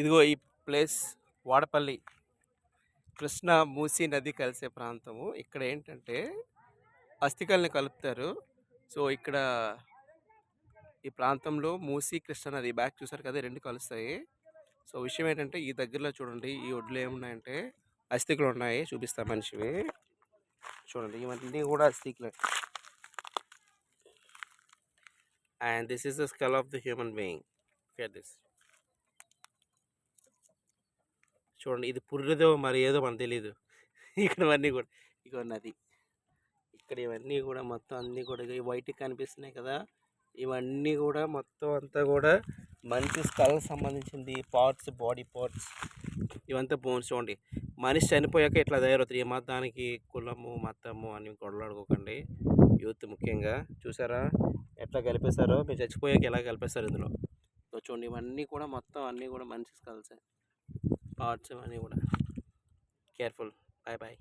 ఇదిగో ఈ ప్లేస్ వాడపల్లి. కృష్ణ మూసీ నది కలిసే ప్రాంతము. ఇక్కడ ఏంటంటే అస్థికల్ని కలుపుతారు. సో ఇక్కడ ఈ ప్రాంతంలో మూసీ కృష్ణ నది బ్యాక్ చూసారు కదా రెండు కలుస్తాయి. సో విషయం ఏంటంటే ఈ దగ్గరలో చూడండి ఈ ఒడ్లు ఏమున్నాయంటే అస్థికలు ఉన్నాయి. చూపిస్తా మనిషివి. చూడండి ఇవన్నీ కూడా అస్థికలే. And this is the skull of the human being fair this చూడండి. ఇది పుర్రెదో మరి ఏదో మనకు తెలియదు ఇక్కడ అన్నీ కూడా ఇక నది. ఇక్కడ ఇవన్నీ కూడా మొత్తం అన్నీ కూడా ఈ వైట్ కనిపిస్తున్నాయి కదా! ఇవన్నీ కూడా మొత్తం అంతా కూడా మంచి స్కల్ సంబంధించింది పార్ట్స్ బాడీ పార్ట్స్ ఇవంతా బోన్స్ చూడండి. మనిషి చనిపోయాక ఇట్లా తయారవుతుంది ఏ మతానికి కులము మతము అని గొడవలాడుకోకండి యూత్ ముఖ్యంగా. చూసారా? ఎట్లా కలిపేశారో? మీరు చచ్చిపోయాక ఎలా కలిపేస్తారు ఇందులో? చూడండి. ఇవన్నీ కూడా మొత్తం అన్నీ కూడా మంచి స్కల్స్ పార్ట్స్ ఇవన్నీ కూడా కేర్ఫుల్ బాయ్ బాయ్